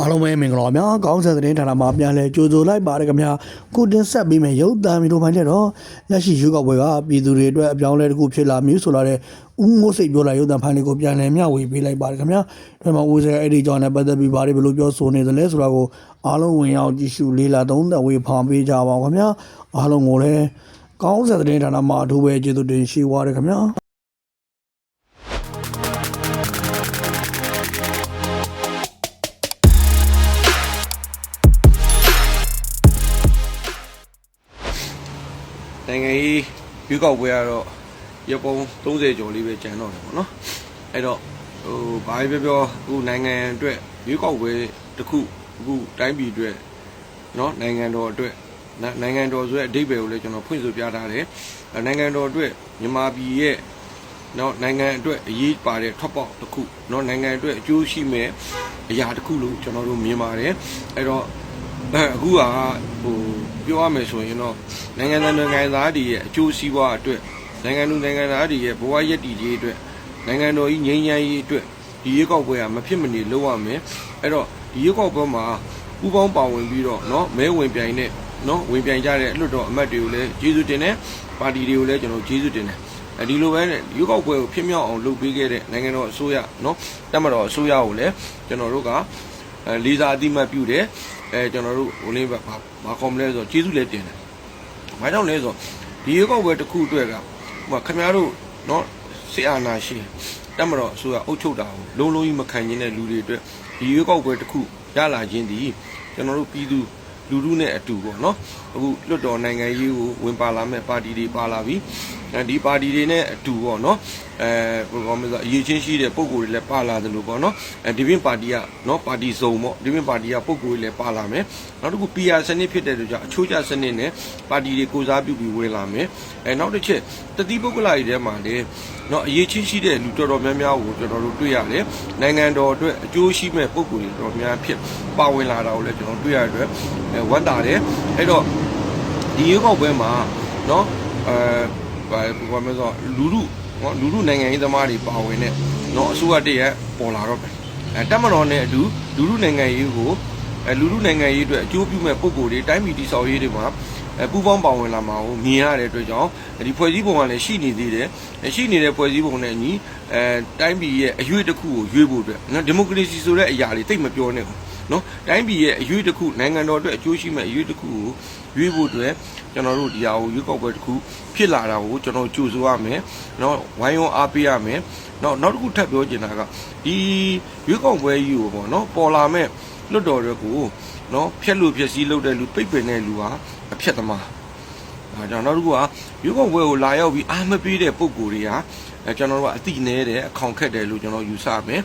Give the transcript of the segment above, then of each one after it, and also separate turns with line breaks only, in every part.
အားလုံးပဲမင်္ဂလာပါများကောင်းဆက်သတင်းဌာနမှာပြန်လဲကြိုဆိုလိုက်ပါတယ်ခင်ဗျာကိုတင်ဆက်ပေးမယ်ရုပ်သံမီတို့ပိုင်းတဲ့တော့လက်ရှိရွေးကောက်ပွဲကပြည်သူတွေအတွက်အပြောင်းအလဲတစ်ခုဖြစ်လာမျိုးဆိုလာတဲ့ဦးမိုးစိတ်ပြောလာရုပ်သံဖိုင်လေးကိုပြန်လဲမျှဝေပေးလိုက်ပါတယ်ခင်ဗျာဒါမှဦးစဲအဲ့ဒီကြောင့်လည်းပတ်သက်ပြီးဘာတွေဘယ်လိုပြောဆိုနေသလဲဆိုတာကိုအားလုံးဝင်ရောက်ကြည့်ရှုလေးလာသုံးသပ်ဝေဖောင်ပေးကြပါအောင်ခင်ဗျာအားလုံးကိုလည်းကောင်းဆက်သတင်းဌာနမှာအထူးပဲကျေးဇူးတင်ရှိပါရခင်ဗျာ
ရေးရွေးကောက်ပွဲကတော့ရပုံ30ကျော်လေးပဲကျန်တော့တယ်ပေါ့နော်အဲ့တော့ဟိုဘာပဲပြောပြောအခုနိုင်ငံအတွက်ရွေးကောက်ပွဲတစ်ခုအခုတိုင်းပြည်အတွက်နော်နိုင်ငံတော်အတွက်နော်နိုင်ငံတော်ဆိုတဲ့အဓိပ္ပာယ်ကိုလည်းကျွန်တော်ဖွင့်ဆိုပြထားတယ်အဲ့နိုင်ငံတော်အတွက်မြန်မာပြည်ရဲ့နော်နိုင်ငံအတွက်အရေးပါတဲ့ထွက်ပေါက်တစ်ခုနော်နိုင်ငံအတွက်အကျိုးရှိမဲ့အရာတစ်ခုလို့ကျွန်တော်တို့မြင်ပါတယ်အဲ့တော့ အဲအခုကဟိုပြောရမယ်ဆိုရင်တော့နိုင်ငံသားနိုင်ငံသားတွေရဲ့အကျိုးစီးပွားအတွက်နိုင်ငံလူနိုင်ငံသားတွေရဲ့ဘဝရည်တည်ရေးအတွက်နိုင်ငံတော်ကြီးငြိမ်းချမ်းရေးအတွက်ဒီရွေးကောက်ပွဲကမဖြစ်မနေလုပ်ရမယ်အဲ့တော့ဒီရွေးကောက်ပွဲမှာပူးပေါင်းပါဝင်ပြီးတော့เนาะမဲဝင်ပြိုင်တဲ့เนาะဝင်ပြိုင်ကြတဲ့လွှတ်တော်အမတ်တွေကိုလည်းကျေးဇူးတင်တယ်ပါတီတွေကိုလည်းကျွန်တော်ကျေးဇူးတင်တယ်အဲဒီလိုပဲရွေးကောက်ပွဲကိုဖြစ်မြောက်အောင်လုပ်ပေးခဲ့တဲ့နိုင်ငံတော်အစိုးရเนาะတက်မတော်အစိုးရကိုလည်းကျွန်တော်တို့က အဲလေးစားအတိမတ်ပြုတယ် အဲကျွန်တော်တို့ဟိုလေးဘာဘာကောမလဲဆိုတော့ကျေးဇူးလည်းတင်တယ်။ဘာကြောင့်လဲဆိုတော့ဒီရွေးကောက်ပွဲတစ်ခုအတွက်ကဟိုမှာခင်ဗျားတို့နော်စစ်အာဏာရှင်တက်မတော်အစိုးရအုပ်ချုပ်တာကိုလုံးလုံးကြီးမခံခြင်းတဲ့လူတွေအတွက်ဒီရွေးကောက်ပွဲတစ်ခုရလာခြင်းဒီကျွန်တော်တို့ပြည်သူ လူထုနဲ့အတူပေါ့နော်အခုလွတ်တော်နိုင်ငံရေးကိုဝင်ပါလာမဲ့ပါတီတွေပါလာပြီအဲဒီပါတီတွေနဲ့အတူပေါ့နော်အဲဘယ်လိုမှမဆိုအရေးချင်းရှိတဲ့ပုံကိုယ်တွေလည်းပါလာတယ်လို့ပေါ့နော်အဲဒီပြင်ပါတီကနော်ပါတီစုံပေါ့ဒီပြင်ပါတီကပုံကိုယ်တွေလည်းပါလာမယ်နောက်တစ်ခု PR စနစ်ဖြစ်တဲ့အတွက်ကြောင့်အချိုးကျစနစ်နဲ့ပါတီတွေကိုစားပြုပြီးဝင်လာမယ်အဲနောက်တစ်ချက်တတိပုဂ္ဂလာတွေထဲမှာလည်းနော်အရေးချင်းရှိတဲ့လူတော်တော်များများကိုကျွန်တော်တို့တွေ့ရတယ်နိုင်ငံတော်အတွက်အကျိုးရှိမဲ့ပုံကိုယ်တွေတော်တော်များဖြစ်ပါဝင်လာတာကိုလည်းကျွန်တော်တွေ့ရတဲ့အတွက်အဲဝမ်းသာတယ်အဲ့တော့ဒီရွေးကောက်ပွဲမှာနော်အဲဘာဘာမလဲဆိုတော့လူလူနော်လူလူနိုင်ငံရေးသမားတွေပါဝင်တဲ့နော်အစိုးရတည်းရဲ့ပေါ်လာတော့ပဲအဲတက်မတော်နဲ့အတူလူလူနိုင်ငံရေးကို အဲလူလူနိုင်ငံရေးအတွက်အကျိုးပြုမဲ့ပုံကိုယ်တွေတိုင်းပြည်တည်ဆောက်ရေးတွေမှာအဲပူပေါင်းပါဝင်လာမှာကိုမြင်ရတဲ့အတွက်ကြောင့်ဒီဖွဲ့စည်းပုံကလည်းရှိနေသေးတယ်ရှိနေတဲ့ဖွဲ့စည်းပုံနဲ့အညီအဲတိုင်းပြည်ရဲ့အရွေးတစ်ခုကိုရွေးဖို့အတွက်နော်ဒီမိုကရေစီဆိုတဲ့အရာတွေတိတ်မပြောနဲ့ဘူးနော်တိုင်းပြည်ရဲ့အရွေးတစ်ခုနိုင်ငံတော်အတွက်အကျိုးရှိမဲ့အရွေးတစ်ခုကိုရွေးဖို့အတွက်ကျွန်တော်တို့ဒီဟာကိုရွေးကောက်ပွဲတစ်ခုဖြစ်လာတာကိုကျွန်တော်ကြိုဆိုရမယ်နော်ဝိုင်းဝန်းအားပေးရမယ်နော်နောက်တစ်ခုထပ်ပြောချင်တာကဒီရွေးကောက်ပွဲကြီးကိုပေါ့နော်ပေါ်လာမဲ့ လွတ်တော်တွေကိုနော်ဖျက်လို့ဖျက်ဆီးလုပ်တဲ့လူပိတ်ပင်တဲ့လူဟာအဖျက်သမားဒါကြောင့်နောက်တစ်ခုကရွေးကောက်ပွဲကိုလာရောက်ပြီးအားမပေးတဲ့ပုံကိုယ်တွေဟာအဲကျွန်တော်တို့ကအတိနဲတယ်အခေါင်ခက်တယ်လို့ကျွန်တော်ယူဆမယ်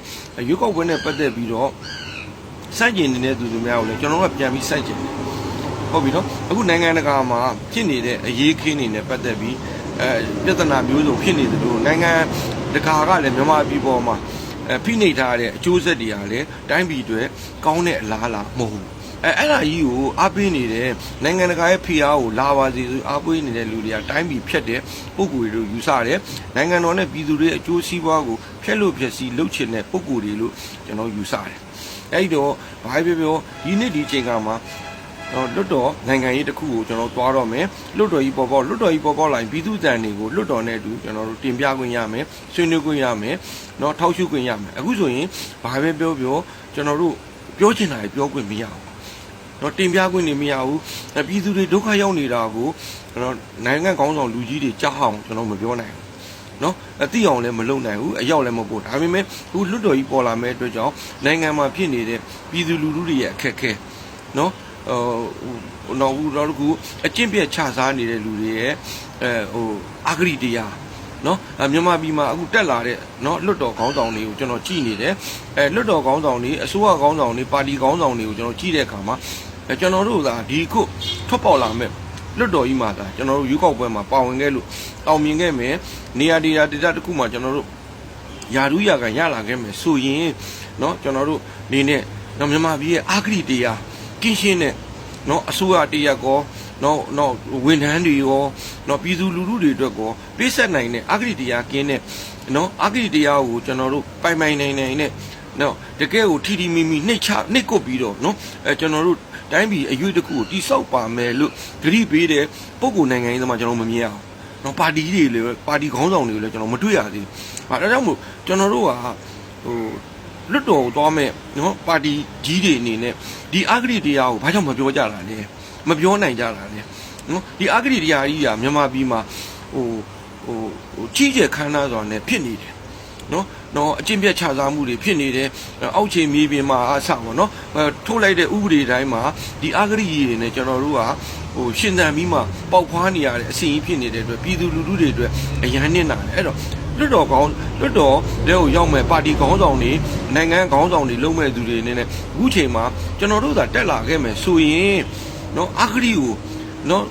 ရွေးကောက်ပွဲနဲ့ပတ်သက်ပြီးတော့စန့်ကျင်နေတဲ့သူတွေများကိုလည်းကျွန်တော်တို့ကပြန်ပြီးစန့်ကျင်တယ်ဟုတ်ပြီနော်အခုနိုင်ငံတကာမှာဖြစ်နေတဲ့အရေးခင်းနေနဲ့ပတ်သက်ပြီးအဲပြဿနာမျိုးစုံဖြစ်နေတယ်လို့နိုင်ငံတကာကလည်းမြန်မာပြည်ပေါ်မှာ အဲဖိနှိပ်ထားတဲ့အကျိုးဆက်တွေကလည်းတိုင်းပြည်အတွက်ကောင်းတဲ့အလားအလာမဟုတ်ဘူးအဲအဲ့ဒါကြီးကိုအားပေးနေတဲ့နိုင်ငံတကာရဲ့ဖိအားကိုလာပါစေဆိုအားပေးနေတဲ့လူတွေကတိုင်းပြည်ဖြတ်တဲ့ပုံကိုယ်တွေလို့ယူဆတယ်နိုင်ငံတော်နဲ့ပြည်သူတွေအကျိုးစီးပွားကိုဖျက်လို့ဖျက်ဆီးလုပ်ချင်တဲ့ပုံကိုယ်တွေလို့ကျွန်တော်ယူဆတယ်အဲ့တော့ဘာပဲပြောဒီနေ့ဒီချိန်ကမှာတော့ လွတ်တော်နိုင်ငံရေးတစ်ခုကိုကျွန်တော်သွားတော့မယ်လွတ်တော်ကြီးပေါ်ပေါ်လွတ်တော်ကြီးပေါ်ပေါ်လာရင်ပြည်သူတန်တွေကိုလွတ်တော်နဲ့အတူကျွန်တော်တို့တင်ပြခွင့်ရမယ်ဆွေးနွေးခွင့်ရမယ်เนาะထောက်ရှုခွင့်ရမယ်အခုဆိုရင်ဘာပဲပြောပြောကျွန်တော်တို့ပြောချင်တာပြောခွင့်မရဘူးတော့တင်ပြခွင့်နေမရဘူးပြည်သူတွေဒုက္ခရောက်နေတာကိုကျွန်တော်နိုင်ငံကောင်းဆောင်လူကြီးတွေကြားအောင်ကျွန်တော်မပြောနိုင်ဘူးနော်အတိအောင်လည်းမလုပ်နိုင်ဘူးအရောက်လည်းမပို့ဒါပေမဲ့အခုလွတ်တော်ကြီးပေါ်လာမဲ့အတွက်ကြောင့်နိုင်ငံမှာဖြစ်နေတဲ့ပြည်သူလူထုတွေရဲ့အခက်အခဲနော် ဟိုတော့ဦးတော့ကူအကျင့်ပြတ်ချစားနေတဲ့လူတွေရဲ့အဲဟိုအာဂရိတရားနော်မြန်မာပြည်မှာအခုတက်လာတဲ့နော်လွတ်တော်ခေါင်းဆောင်တွေကိုကျွန်တော်ကြည်နေတယ်အဲလွတ်တော်ခေါင်းဆောင်တွေအစိုးရခေါင်းဆောင်တွေပါတီခေါင်းဆောင်တွေကိုကျွန်တော်ကြည်တဲ့အခါမှာအဲကျွန်တော်တို့သာဒီခုထွက်ပေါ်လာမဲ့လွတ်တော်ကြီးမှာသာကျွန်တော်တို့ရွေးကောက်ပွဲမှာပါဝင်ခဲ့လို့အောင်မြင်ခဲ့မယ်နေရာဒေတာဒေတာတစ်ခုမှာကျွန်တော်တို့ယာရုယာကရလာခဲ့မယ်ဆိုရင်เนาะကျွန်တော်တို့နေနဲ့နော်မြန်မာပြည်ရဲ့အာဂရိတရား ကင်းရှင်းတဲ့เนาะအစိုးရတရက်ကောနော်နော်ဝန်ထမ်းတွေရောနော်ပြည်သူလူထုတွေအတွက်ကောပေးဆက်နိုင်တဲ့အာဂရိတရားကင်းတဲ့နော်အာဂရိတရားကိုကျွန်တော်တို့ပိုင်ပိုင်နိုင်နိုင်နဲ့ နော်တကယ်ကိုထီထီမီမီနှိတ်ချနှိတ်ကွပြီးတော့နော်အဲကျွန်တော်တို့တိုင်းပြည်အရွေးတစ်ခုကိုတိဆောက်ပါမယ်လို့ဂရိပေးတဲ့ပုံကိုနိုင်ငံရေးသမားကျွန်တော်မမြင်ရအောင်နော်ပါတီတွေလေပါတီခေါင်းဆောင်တွေလည်းကျွန်တော်မတွေ့ရသေးဘူးဟာဒါကြောင့်မို့ကျွန်တော်တို့ကဟို လွတ်တော်ကိုသွားမဲ့နော်ပါတီကြီးတွေအနေနဲ့ဒီအဂရိတရားကိုဘာကြောင့်မပြောကြတာလဲမပြောနိုင်ကြတာလဲနော်ဒီအဂရိတရားကြီးကမြန်မာပြည်မှာဟိုဟိုဟိုကြီးကျယ်ခမ်းနားစွာနဲ့ဖြစ်နေတယ်နော်နော်အကျင့်ပြတ်ခြစားမှုတွေဖြစ်နေတယ်အောက်ခြေမြေပြင်မှာအဆပါနော်အဲထုတ်လိုက်တဲ့ဥပဒေတိုင်းမှာဒီအဂရိကြီးတွေနဲ့ကျွန်တော်တို့ကဟိုရှင်သန်ပြီးမှပေါက်ဖွားနေရတဲ့အစီအရင်ဖြစ်နေတဲ့အတွက်ပြည်သူလူထုတွေအတွက်အရန်နစ်နာတယ်အဲ့တော့ လွတ်တော်ကောင်းလွတ်တော်လက်ကိုရောက်မဲ့ပါတီခေါင်းဆောင်တွေနိုင်ငံခေါင်းဆောင်တွေလုံးမဲ့သူတွေနေနဲ့အခုချိန်မှာကျွန်တော်တို့သာတက်လာခဲ့မယ်ဆိုရင်နော်အဂရိကိုနော်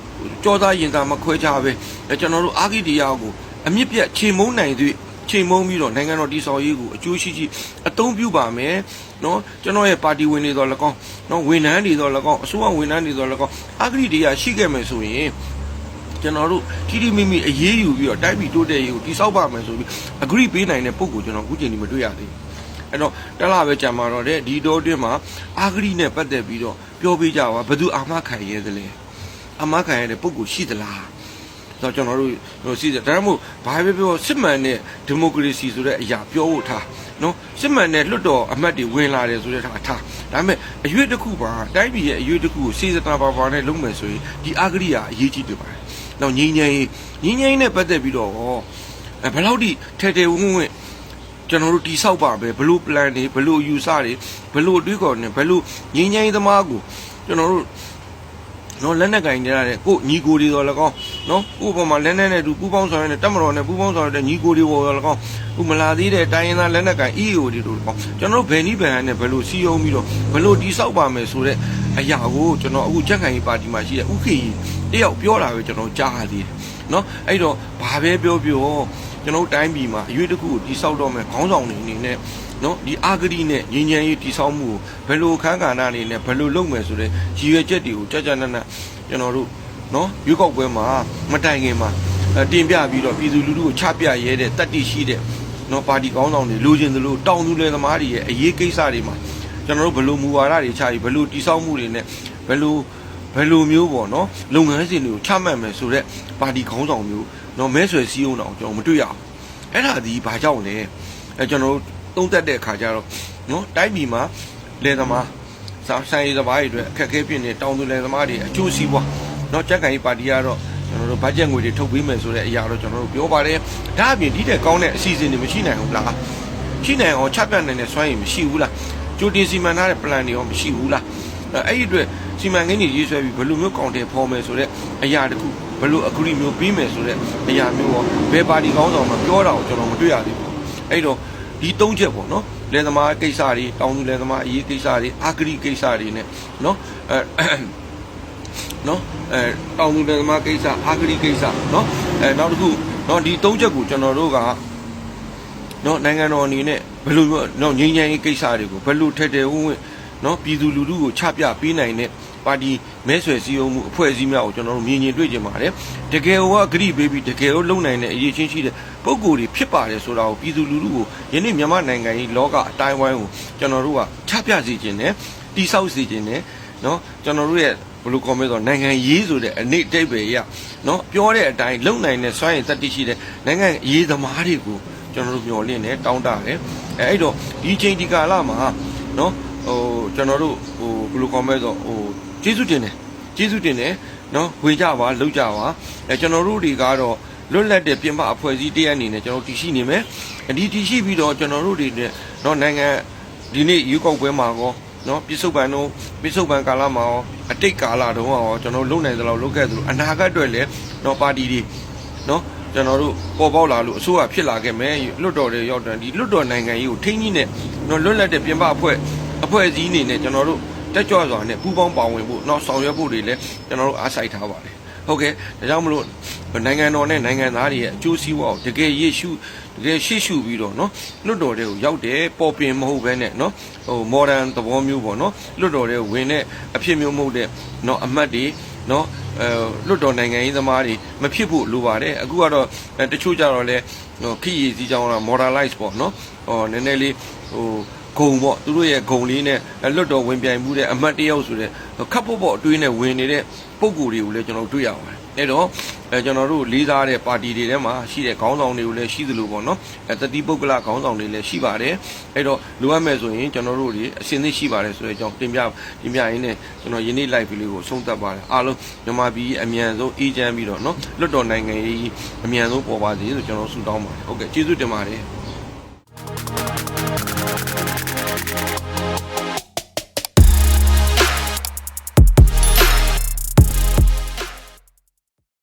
ကြောသားရင်သာမခွဲခြားပဲအဲကျွန်တော်တို့အာဂိတရားကိုအမြင့်ပြတ်ခြေမုံနိုင်သွေး ချိန်မုံပြီးတော့နိုင်ငံတော်တည်ဆောက်ရေးကိုအကျိုးရှိရှိအသုံးပြုပါမယ်เนาะကျွန်တော်ရဲ့ပါတီဝင်တွေတော့လကောင်းเนาะဝန်ထမ်းတွေတော့လကောင်းအစိုးရဝန်ထမ်းတွေတော့လကောင်းအဂရိတရားရှိခဲ့မယ်ဆိုရင် ကျွန်တော်တို့ထိထိမိမိအရေးယူပြီးတော့တိုက်ပြီးတိုးတက်ရေးကိုတည်ဆောက်ပါမယ်ဆိုပြီးအဂရိပေးနိုင်တဲ့ပုံကိုကျွန်တော်အခုချိန်ဒီမတွေ့ရသေးဘူးအဲ့တော့တလားပဲကြာမှာတော့တဲ့ဒီတော့အတွင်းမှာအာဂရိနဲ့ပတ်သက်ပြီးတော့ပြောပြကြပါဘယ်သူအာမခံရဲသလဲအာမခံရတဲ့ပုံကိုရှိသလားတော့ကျွန်တော်တို့ဟိုစီးတယ်ဒါမှမဟုတ်ဘာပဲပြောစစ်မှန်တဲ့ဒီမိုကရေစီဆိုတဲ့အရာပြောဖို့ထားနော်စစ်မှန်တဲ့လွတ်တော်အမတ်တွေဝင်လာတယ်ဆိုတဲ့ထားထားဒါပေမဲ့အရွေးတစ်ခုပါတိုင်းပြည်ရဲ့အရွေးတစ်ခုကိုစေစနာပါပါနဲ့လုပ်မယ်ဆိုရင်ဒီအဂရိယာအရေးကြီးတယ်ပါတယ် နောက်ငင်းငင်းငင်းငင်းနဲ့ပတ်သက်ပြီးတော့ဟောအဲဘယ်လောက်ထိထဲထဲဝန်းဝန်းကျွန်တော်တို့တိဆောက်ပါပဲဘလို့ plan တွေဘလို့ user တွေဘလို့တွေးခေါ်နေဘလို့ငင်းငင်းသမားကိုကျွန်တော်တို့နော်လက်နဲ့ကင်ကြရတဲ့ကိုညီကိုတွေတော်လည်းကောင်းနော်ကို့ဘက်မှာလက်နဲ့နဲ့တူပူပေါင်းဆောင်ရတဲ့တက်မတော်နဲ့ပူပေါင်းဆောင်ရတဲ့ညီကိုတွေပေါ်တော်လည်းကောင်း ခုမလာသေးတဲ့တိုင်းရင်းသားလက်နဲ့ကင် EAO တွေတို့လည်းကောင်းကျွန်တော်တို့ဘယ်နည်းဘယ်ဟန်နဲ့ဘယ်လိုစီယုံပြီးတော့ဘယ်လိုတိဆောက်ပါမယ်ဆိုတဲ့အရာကိုကျွန်တော်အခုချက်ခိုင်ပါတီမှာရှိတဲ့ဥခေကြီးတယောက်ပြောတာပဲကျွန်တော်ကြားရသေးတယ်နော်အဲ့တော့ဘာပဲပြောပြောကျွန်တော်တိုင်းပြည်မှာအရွေးတစ်ခုကိုတိဆောက်တော့မယ်ခေါင်းဆောင်တွေအနေနဲ့နော်ဒီအာဂရိနဲ့ငင်းငင်းရေးတိဆောက်မှုကိုဘယ်လိုအခန်းကဏ္ဍအနေနဲ့ဘယ်လိုလုပ်မယ်ဆိုတဲ့ရည်ရွယ်ချက်တွေကိုကြကြနက်နက်ကျွန်တော်တို့နော်ရွေးကောက်ပွဲမှာမတိုင်ခင်မှာအဲတင်ပြပြီးတော့ပြည်သူလူထုကိုချပြရဲတဲ့တတ်တိရှိတဲ့ နော်ပါတီကောင်းဆောင်တွေလိုချင်သလိုတောင်းသူလယ်သမားတွေရဲ့အရေးကိစ္စတွေမှာကျွန်တော်တို့ဘယ်လိုမူဝါဒတွေချပြီးဘယ်လိုတိဆောက်မှုတွေနဲ့ဘယ်လိုဘယ်လိုမျိုးပေါ့နော်လုပ်ငန်းစဉ်တွေကိုချမှတ်မယ်ဆိုတဲ့ပါတီခေါင်းဆောင်မျိုးနော်မဲဆွယ်စည်းရုံးအောင်ကျွန်တော်မတွေ့ရအောင်အဲ့ဒါဒီဘာကြောင့်လဲအဲကျွန်တော်တို့သုံးသက်တဲ့အခါကျတော့နော်တိုင်းပြည်မှာလယ်သမားစာဆိုင်ရေးသမားတွေအတွက်အခက်အခဲဖြစ်နေတောင်သူလယ်သမားတွေအကျိုးစီးပွားနော်ကြက်ကန်ရေးပါတီကတော့ ကျွန်တော်တို့ဘတ်ဂျက်ငွေတွေထုတ်ပေးမယ်ဆိုတဲ့အရာတော့ကျွန်တော်တို့ပြောပါတယ်ဒါအပြင်ဒီတဲ့ကောင်းတဲ့အစီအစဉ်တွေမရှိနိုင်ဘူးလားရှိနိုင်အောင်ချပြနိုင်တဲ့စွမ်းရည်မရှိဘူးလားကြိုတင်စီမံထားတဲ့ plan တွေရောမရှိဘူးလားအဲ့ဒီအတွက်စီမံကိန်းတွေရေးဆွဲပြီးဘယ်လိုမျိုးကောင်တယ်ဖော်မယ်ဆိုတဲ့အရာတခုဘယ်လို agree မျိုးပြီးမယ်ဆိုတဲ့အရာမျိုးရောဘယ်ပါတီကောင်းဆောင်မှပြောတာကိုကျွန်တော်မတွေ့ရသေးဘူးအဲ့တော့ဒီ၃ချက်ပေါ့နော်လယ်သမားကိစ္စတွေတောင်သူလယ်သမားအရေးကိစ္စတွေအာဂရိကိစ္စတွေ ਨੇ နော်အဲ နော်အဲတောင်သူလယ်သမားကိစ္စအာဂရိကိစ္စနော်အဲနောက်တစ်ခုနော်ဒီ၃ချက်ကိုကျွန်တော်တို့ကနော်နိုင်ငံတော်အနေနဲ့ဘယ်လိုမျိုးနော်ငြိမ်းချမ်းရေးကိစ္စတွေကိုဘယ်လိုထက်တယ်ဝန်းဝန်းနော်ပြည်သူလူထုကိုချပြပေးနိုင်တဲ့ပါတီမဲဆွယ်စည်းရုံးမှုအဖွဲ့အစည်းများကိုကျွန်တော်တို့မြင်မြင်တွေ့ကြပါတယ်တကယ်ဟောဂရိပေးပြီးတကယ်ဟောလုံနိုင်တဲ့အရေးချင်းရှိတဲ့ပုံကိုယ်တွေဖြစ်ပါတယ်ဆိုတာကိုပြည်သူလူထုကိုယနေ့မြန်မာနိုင်ငံကြီးလောကအတိုင်းဝိုင်းကိုကျွန်တော်တို့ကချပြစေခြင်းနဲ့တိဆောက်စေခြင်းနဲ့နော်ကျွန်တော်တို့ရဲ့ ဘယ်လိုကောမဲဆိုနိုင်ငံရေးဆိုတဲ့အနိတ်တိတ်ပဲရနော်ပြောတဲ့အတိုင်းလုံနိုင်တဲ့စွမ်းရည်တတိရှိတဲ့နိုင်ငံရေးသမားတွေကိုကျွန်တော်တို့မျှော်လင့်တယ်တောင်းတတယ်အဲအဲ့တော့ဒီချိန်ဒီကာလမှာနော်ဟိုကျွန်တော်တို့ဟိုဘယ်လိုကောမဲဆိုဟိုကျေးဇူးတင်တယ်ကျေးဇူးတင်တယ်နော်ဝင်ကြပါလှုပ်ကြပါအဲကျွန်တော်တို့တွေကတော့လွတ်လပ်တဲ့ပြင်ပအဖွဲ့အစည်းတရက်အနေနဲ့ကျွန်တော်တည်ရှိနေမယ်ဒီတည်ရှိပြီးတော့ကျွန်တော်တို့တွေနဲ့နော်နိုင်ငံဒီနေ့ရွေးကောက်ပွဲမှာကော နော်ပြစ္ဆုတ်ပန်တော့ပြစ္ဆုတ်ပန်ကာလမှာရောအတိတ်ကာလတုန်းကရောကျွန်တော်လုံနိုင်သလောက်လုပ်ခဲ့သလိုအနာဂတ်အတွက်လည်းနော်ပါတီတွေနော်ကျွန်တော်တို့ပေါ်ပေါက်လာလို့အစိုးရဖြစ်လာခဲ့မယ်လွတ်တော်တွေရောက်တယ်ဒီလွတ်တော်နိုင်ငံကြီးကိုထိန်းကြီးနဲ့နော်လွတ်လပ်တဲ့ပြင်ပအဖွဲ့အဖွဲ့အစည်းအနေနဲ့ကျွန်တော်တို့တက်ကြွစွာနဲ့ပူးပေါင်းပါဝင်ဖို့နော်ဆောင်ရွက်ဖို့တွေလည်းကျွန်တော်တို့အားစိုက်ထားပါတယ်ဟုတ်ကဲ့ဒါကြောင့်မလို့ နိုင်ငံတော်နဲ့နိုင်ငံသားတွေရဲ့အကျိုးစီးပွားကိုတကယ်ရရှိတကယ်ရှေ့ရှုပြီးတော့နော်လွတ်တော်တွေကိုရောက်တယ်ပေါ်ပင်မဟုတ်ဘဲနဲ့နော်ဟို modern သဘောမျိုးပေါ့နော်လွတ်တော်တွေဝင်တဲ့အဖြစ်မျိုးမဟုတ်တဲ့နော်အမတ်တွေနော်အဲလွတ်တော်နိုင်ငံရေးသမားတွေမဖြစ်ဖို့လိုပါတယ်အခုကတော့တချို့ကြတော့လဲဟိုခီးရည်စည်းကြောင်းလား modernize ပေါ့နော်ဟောနည်းနည်းလေးဟိုဂုံပေါ့သူတို့ရဲ့ဂုံလေးနဲ့လွတ်တော်ဝင်ပြိုင်မှုတဲ့အမတ်တယောက်ဆိုတဲ့ခပ်ဖို့ပေါ့အတွေးနဲ့ဝင်နေတဲ့ပုံကိုယ်တွေကိုလည်းကျွန်တော်တို့တွေ့ရပါတယ် အဲ့တော့အဲကျွန်တော်တို့လေးစားတဲ့ပါတီတွေထဲမှာရှိတဲ့ခေါင်းဆောင်တွေကိုလည်းရှိသလိုပေါ့နော်အဲတတိပုဂ္ဂလခေါင်းဆောင်တွေလည်းရှိပါတယ်အဲ့တော့လိုအပ်မယ်ဆိုရင်ကျွန်တော်တို့တွေအစဉ်သင့်ရှိပါတယ်ဆိုတဲ့အကြောင်းတင်ပြတင်ပြရင်းနဲ့ကျွန်တော်ယနေ့ live လေးကိုဆုံးသက်ပါတယ်အားလုံးမြန်မာပြည်အမြန်ဆုံးအေးချမ်းပြီးတော့နော်လွတ်တော်နိုင်ငံရေးအမြန်ဆုံးပေါ်ပါစေလို့ကျွန်တော်ဆုတောင်းပါတယ်ဟုတ်ကဲ့ကျေးဇူးတင်ပါတယ်